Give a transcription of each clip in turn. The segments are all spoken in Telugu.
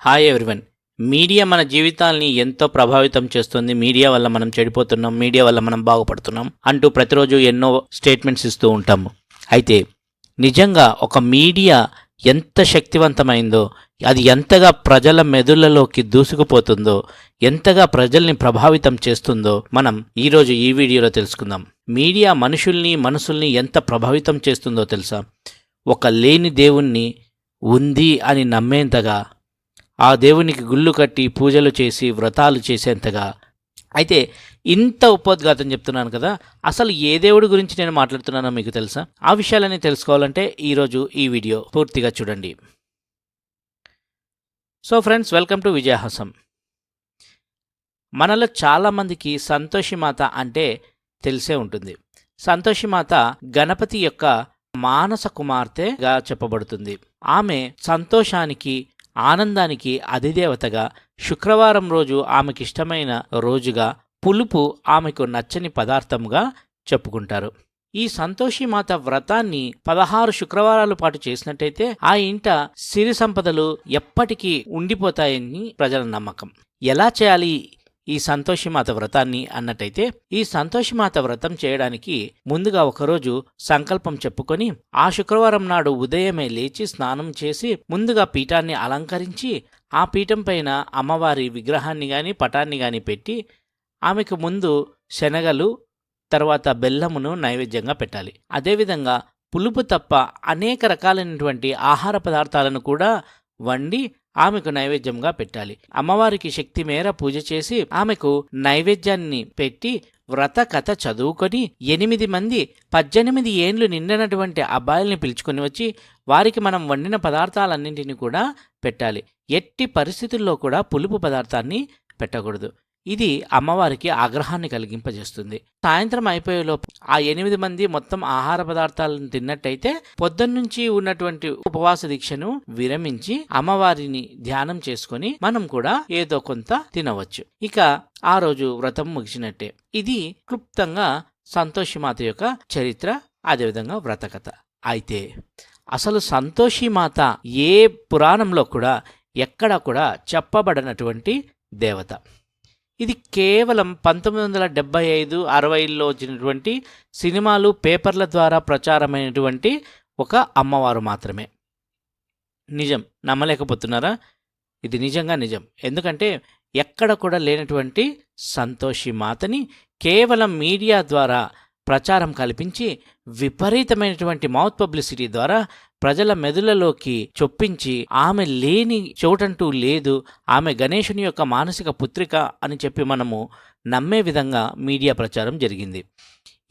హాయ్ ఎవ్రీవన్ మీడియా మన జీవితాల్ని ఎంతో ప్రభావితం చేస్తుంది. మీడియా వల్ల మనం చెడిపోతున్నాం. మీడియా వల్ల మనం బాగుపడుతున్నాం అంటూ ప్రతిరోజు ఎన్నో స్టేట్మెంట్స్ ఇస్తూ ఉంటాము. అయితే నిజంగా ఒక మీడియా ఎంత శక్తివంతమైందో అది ఎంతగా ప్రజల మెదుళ్ళలోకి దూసుకుపోతుందో ఎంతగా ప్రజల్ని ప్రభావితం చేస్తుందో మనం ఈరోజు ఈ వీడియోలో తెలుసుకుందాం. మీడియా మనుషుల్ని మనసుల్ని ఎంత ప్రభావితం చేస్తుందో తెలుసా? ఒక లేని దేవుణ్ణి ఉంది అని నమ్మేంతగా ఆ దేవునికి గుళ్ళు కట్టి పూజలు చేసి వ్రతాలు చేసేంతగా. అయితే ఇంత ఉపోద్ఘాతం చెప్తున్నాను కదా అసలు ఏ దేవుడి గురించి నేను మాట్లాడుతున్నానో మీకు తెలుసా? ఆ విషయాలన్నీ తెలుసుకోవాలంటే ఈరోజు ఈ వీడియో పూర్తిగా చూడండి. So friends welcome to Vijayahasam. మనలో చాలామందికి సంతోషిమాత అంటే తెలిసే ఉంటుంది. సంతోషిమాత గణపతి యొక్క మానస కుమార్తెగా చెప్పబడుతుంది. ఆమె సంతోషానికి ఆనందానికి అధిదేవతగా శుక్రవారం రోజు ఆమెకిష్టమైన రోజుగా పులుపు ఆమెకు నచ్చని పదార్థముగా చెప్పుకుంటారు. ఈ సంతోషిమాత వ్రతాన్ని పదహారు శుక్రవారాల పాటు చేసినట్టయితే ఆ ఇంట సిరి సంపదలు ఎప్పటికీ ఉండిపోతాయని ప్రజల నమ్మకం. ఎలా చేయాలి? ఈ సంతోషిమాత వ్రతాన్ని అన్నట్టయితే ఈ సంతోషిమాత వ్రతం చేయడానికి ముందుగా ఒకరోజు సంకల్పం చెప్పుకొని ఆ శుక్రవారం నాడు ఉదయమే లేచి స్నానం చేసి ముందుగా పీఠాన్ని అలంకరించి ఆ పీఠం పైన అమ్మవారి విగ్రహాన్ని గాని పటాన్ని గాని పెట్టి ఆమెకు ముందు శనగలు తర్వాత బెల్లమును నైవేద్యంగా పెట్టాలి. అదేవిధంగా పులుపు తప్ప అనేక రకాలైనటువంటి ఆహార పదార్థాలను కూడా వండి ఆమెకు నైవేద్యంగా పెట్టాలి. అమ్మవారికి శక్తి మేర పూజ చేసి ఆమెకు నైవేద్యాన్ని పెట్టి వ్రత కథ చదువుకొని ఎనిమిది మంది పద్దెనిమిది ఏండ్లు నిండినటువంటి అబ్బాయిల్ని పిలుచుకొని వచ్చి వారికి మనం వండిన పదార్థాలన్నింటినీ కూడా పెట్టాలి. ఎట్టి పరిస్థితుల్లో కూడా పులుపు పదార్థాన్ని పెట్టకూడదు. ఇది అమ్మవారికి ఆగ్రహాన్ని కలిగింపజేస్తుంది. సాయంత్రం అయిపోయేలోపు ఆ ఎనిమిది మంది మొత్తం ఆహార పదార్థాలను తిన్నట్టయితే పొద్దున్నుంచి ఉన్నటువంటి ఉపవాస దీక్షను విరమించి అమ్మవారిని ధ్యానం చేసుకొని మనం కూడా ఏదో కొంత తినవచ్చు. ఇక ఆ రోజు వ్రతం ముగిసినట్టే. ఇది క్లుప్తంగా సంతోషిమాత యొక్క చరిత్ర అదేవిధంగా వ్రతకథ. అయితే అసలు సంతోషిమాత ఏ పురాణంలో కూడా ఎక్కడ కూడా చెప్పబడినటువంటి దేవత. ఇది కేవలం పంతొమ్మిది వందల డెబ్బై ఐదు అరవైలో వచ్చినటువంటి సినిమాలు పేపర్ల ద్వారా ప్రచారమైనటువంటి ఒక అమ్మవారు మాత్రమే. నిజం. నమ్మలేకపోతున్నారా? ఇది నిజంగా నిజం. ఎందుకంటే ఎక్కడ కూడా లేనటువంటి సంతోషి మాతని కేవలం మీడియా ద్వారా ప్రచారం కల్పించి విపరీతమైనటువంటి మౌత్ పబ్లిసిటీ ద్వారా ప్రజల మెదులలోకి చొప్పించి ఆమె లేని చోటంటూ లేదు ఆమె గణేషుని యొక్క మానసిక పుత్రిక అని చెప్పి మనము నమ్మే విధంగా మీడియా ప్రచారం జరిగింది.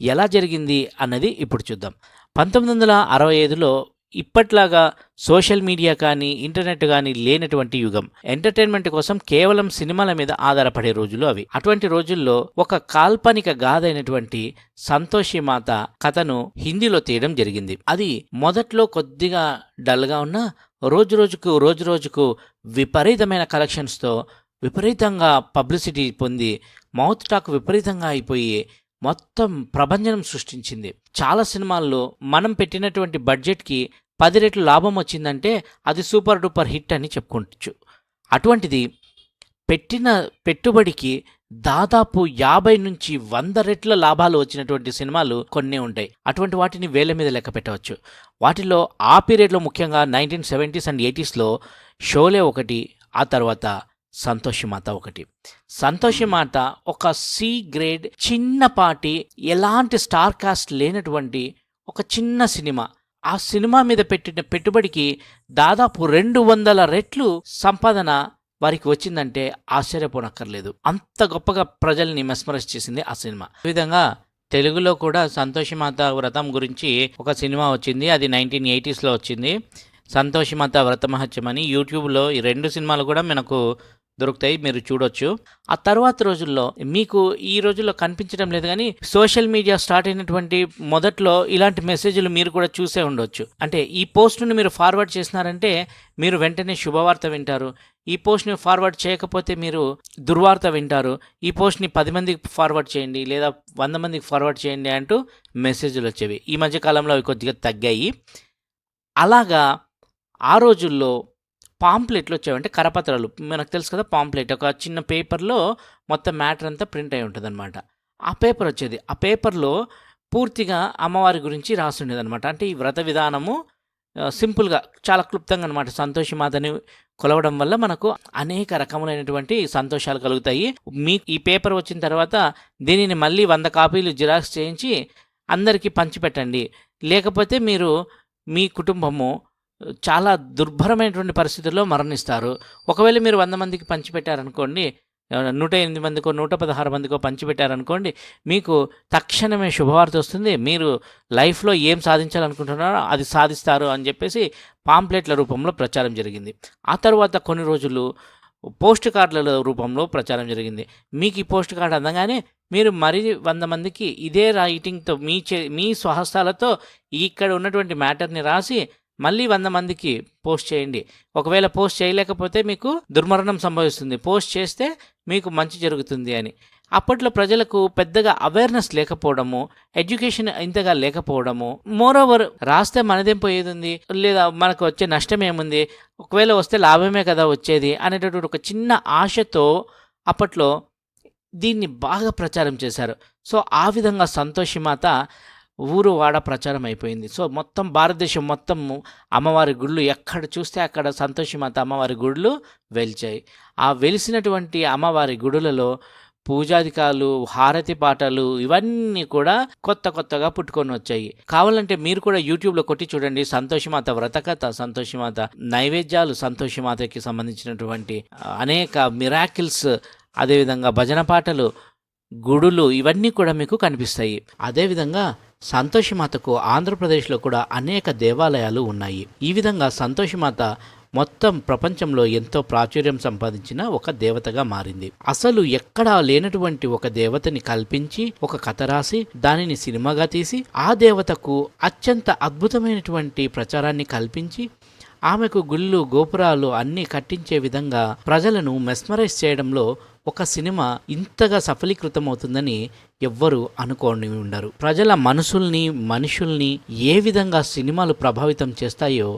ఎలా జరిగింది అన్నది ఇప్పుడు చూద్దాం. పంతొమ్మిది వందల అరవై ఐదులో ఇప్పట్లాగా సోషల్ మీడియా కానీ ఇంటర్నెట్ కానీ లేనటువంటి యుగం. ఎంటర్టైన్మెంట్ కోసం కేవలం సినిమాల మీద ఆధారపడే రోజులు అవి. అటువంటి రోజుల్లో ఒక కాల్పనిక గాథైనటువంటి సంతోషి మాత కథను హిందీలో తీయడం జరిగింది. అది మొదట్లో కొద్దిగా డల్గా ఉన్నా రోజు రోజుకు రోజు రోజుకు విపరీతమైన కలెక్షన్స్తో విపరీతంగా పబ్లిసిటీ పొంది మౌత్ టాక్ విపరీతంగా అయిపోయి మొత్తం ప్రభంజనం సృష్టించింది. చాలా సినిమాల్లో మనం పెట్టినటువంటి బడ్జెట్కి పది రెట్లు లాభం వచ్చిందంటే అది సూపర్ డూపర్ హిట్ అని చెప్పుకోవచ్చు అటువంటిది పెట్టిన పెట్టుబడికి దాదాపు యాభై నుంచి వంద రెట్ల లాభాలు వచ్చినటువంటి సినిమాలు కొన్ని ఉంటాయి. అటువంటి వాటిని వేల మీద లెక్క పెట్టవచ్చు. వాటిలో ఆ పీరియడ్లో ముఖ్యంగా నైన్టీన్ సెవెంటీస్ అండ్ ఎయిటీస్లో షోలే ఒకటి ఆ తర్వాత సంతోషిమాత ఒకటి. సంతోషిమాత ఒక సి గ్రేడ్ చిన్నపాటి ఎలాంటి స్టార్ కాస్ట్ లేనటువంటి ఒక చిన్న సినిమా. ఆ సినిమా మీద పెట్టిన పెట్టుబడికి దాదాపు రెండు వందల రెట్లు సంపాదన వారికి వచ్చిందంటే ఆశ్చర్యపోనక్కర్లేదు. అంత గొప్పగా ప్రజల్ని మెస్మరైజ్ చేసింది ఆ సినిమా. ఈ విధంగా తెలుగులో కూడా సంతోషిమాత వ్రతం గురించి ఒక సినిమా వచ్చింది. అది నైన్టీన్ ఎయిటీస్లో వచ్చింది. సంతోషిమాత వ్రతమహత్యం అని యూట్యూబ్లో ఈ రెండు సినిమాలు కూడా మనకు దొరుకుతాయి మీరు చూడొచ్చు. ఆ తర్వాత రోజుల్లో మీకు ఈ రోజుల్లో కనిపించడం లేదు కానీ సోషల్ మీడియా స్టార్ట్ అయినటువంటి మొదట్లో ఇలాంటి మెసేజ్లు మీరు కూడా చూసే ఉండొచ్చు. అంటే ఈ పోస్ట్ను మీరు ఫార్వర్డ్ చేసినారంటే మీరు వెంటనే శుభవార్త వింటారు. ఈ పోస్ట్ని ఫార్వర్డ్ చేయకపోతే మీరు దుర్వార్త వింటారు. ఈ పోస్ట్ని పది మందికి ఫార్వర్డ్ చేయండి లేదా వంద మందికి ఫార్వర్డ్ చేయండి అంటూ మెసేజ్లు వచ్చేవి. ఈ మధ్య కాలంలో అవి కొద్దిగా తగ్గాయి. అలాగా ఆ రోజుల్లో పాంప్లెట్లు వచ్చాయంటే కరపత్రాలు. మనకు తెలుసు కదా పాంప్లెట్. ఒక చిన్న పేపర్లో మొత్తం మ్యాటర్ అంతా ప్రింట్ అయి ఉంటుంది అనమాట ఆ పేపర్ వచ్చేది ఆ పేపర్లో పూర్తిగా అమ్మవారి గురించి రాసుండేది అనమాట అంటే ఈ వ్రత విధానము సింపుల్గా చాలా క్లుప్తంగా అనమాట సంతోషి మాతని కొలవడం వల్ల మనకు అనేక రకములైనటువంటి సంతోషాలు కలుగుతాయి. మీ ఈ పేపర్ వచ్చిన తర్వాత దీనిని మళ్ళీ వంద కాపీలు జిరాక్స్ చేయించి అందరికీ పంచిపెట్టండి. లేకపోతే మీరు మీ కుటుంబము చాలా దుర్భరమైనటువంటి పరిస్థితుల్లో మరణిస్తారు. ఒకవేళ మీరు వంద మందికి పంచిపెట్టారనుకోండి నూట ఎనిమిది మందికో నూట పదహారు మందికో పంచిపెట్టారనుకోండి మీకు తక్షణమే శుభవార్త వస్తుంది. మీరు లైఫ్లో ఏం సాధించాలనుకుంటున్నారో అది సాధిస్తారు అని చెప్పేసి పాంప్లెట్ల రూపంలో ప్రచారం జరిగింది. ఆ తర్వాత కొన్ని రోజులు పోస్ట్ కార్డుల రూపంలో ప్రచారం జరిగింది. మీకు ఈ పోస్ట్ కార్డు అందగానే మీరు మరి వంద మందికి ఇదే రైటింగ్తో మీ చే మీ స్వహస్తాలతో ఇక్కడ ఉన్నటువంటి మ్యాటర్ని రాసి మళ్ళీ వంద మందికి పోస్ట్ చేయండి. ఒకవేళ పోస్ట్ చేయలేకపోతే మీకు దుర్మరణం సంభవిస్తుంది. పోస్ట్ చేస్తే మీకు మంచి జరుగుతుంది అని. అప్పట్లో ప్రజలకు పెద్దగా అవేర్నెస్ లేకపోవడము ఎడ్యుకేషన్ ఇంతగా లేకపోవడము మోరోవర్ రాస్తే మనదేం పోయేది ఉంది లేదా మనకు వచ్చే నష్టం ఏముంది? ఒకవేళ వస్తే లాభమే కదా వచ్చేది? అనేటటువంటి ఒక చిన్న ఆశతో అప్పట్లో దీన్ని బాగా ప్రచారం చేశారు. సో ఆ విధంగా సంతోషి మాత ఊరు వాడ ప్రచారం అయిపోయింది. సో మొత్తం భారతదేశం మొత్తం అమ్మవారి గుళ్ళు ఎక్కడ చూస్తే అక్కడ సంతోషిమాత అమ్మవారి గుళ్ళు వెలిచాయి. ఆ వెలిసినటువంటి అమ్మవారి గుడులలో పూజాధికాలు హారతి పాటలు ఇవన్నీ కూడా కొత్త కొత్తగా పుట్టుకొని వచ్చాయి. కావాలంటే మీరు కూడా యూట్యూబ్లో కొట్టి చూడండి. సంతోషిమాత వ్రతకథ సంతోషిమాత నైవేద్యాలు సంతోషిమాతకి సంబంధించినటువంటి అనేక మిరాకిల్స్ అదేవిధంగా భజన పాటలు గుడులు ఇవన్నీ కూడా మీకు కనిపిస్తాయి. అదేవిధంగా సంతోషిమాతకు ఆంధ్రప్రదేశ్లో కూడా అనేక దేవాలయాలు ఉన్నాయి. ఈ విధంగా సంతోషిమాత మొత్తం ప్రపంచంలో ఎంతో ప్రాచుర్యం సంపాదించిన ఒక దేవతగా మారింది. అసలు ఎక్కడా లేనటువంటి ఒక దేవతని కల్పించి ఒక కథ రాసి దానిని సినిమాగా తీసి ఆ దేవతకు అత్యంత అద్భుతమైనటువంటి ప్రచారాన్ని కల్పించి ఆమెకు గుళ్ళు గోపురాలు అన్నీ కట్టించే విధంగా ప్రజలను మెస్మరైజ్ చేయడంలో ఒక సినిమా ఇంతగా సఫలీకృతమవుతుందని ఎవ్వరూ అనుకోని ఉండరు. ప్రజల మనసుల్ని మనుషుల్ని ఏ విధంగా సినిమాలు ప్రభావితం చేస్తాయో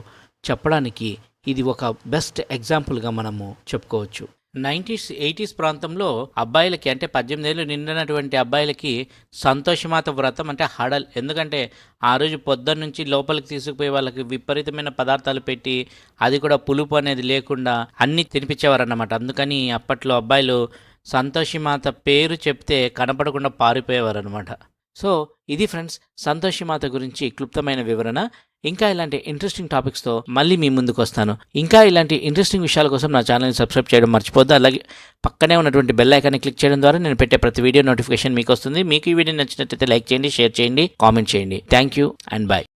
చెప్పడానికి ఇది ఒక బెస్ట్ ఎగ్జాంపుల్గా మనము చెప్పుకోవచ్చు. నైంటీస్ ఎయిటీస్ ప్రాంతంలో అబ్బాయిలకి అంటే పద్దెనిమిది ఏళ్ళు నిండినటువంటి అబ్బాయిలకి సంతోషమాత వ్రతం అంటే హడల్. ఎందుకంటే ఆ రోజు పొద్దున్న నుంచి లోపలికి తీసుకుపోయి వాళ్ళకి విపరీతమైన పదార్థాలు పెట్టి అది కూడా పులుపు అనేది లేకుండా అన్నీ తినిపించేవారన్నమాట. అందుకని అప్పట్లో అబ్బాయిలు సంతోషిమాత పేరు చెప్తే కనపడకుండా పారిపోయేవారనమాట సో ఇది ఫ్రెండ్స్ సంతోషిమాత గురించి క్లుప్తమైన వివరణ. ఇంకా ఇలాంటి ఇంట్రెస్టింగ్ టాపిక్స్తో మళ్ళీ మీ ముందుకు వస్తాను. ఇంకా ఇలాంటి ఇంట్రెస్టింగ్ విషయాల కోసం నా ఛానల్ని సబ్స్క్రైబ్ చేయడం మర్చిపోద్దు అలాగే పక్కనే ఉన్నటువంటి బెల్ ఐకాన్ని క్లిక్ చేయడం ద్వారా నేను పెట్టే ప్రతి వీడియో నోటిఫికేషన్ మీకు వస్తుంది. మీకు ఈ వీడియో నచ్చినట్లయితే లైక్ చేయండి షేర్ చేయండి కామెంట్ చేయండి. Thank you and bye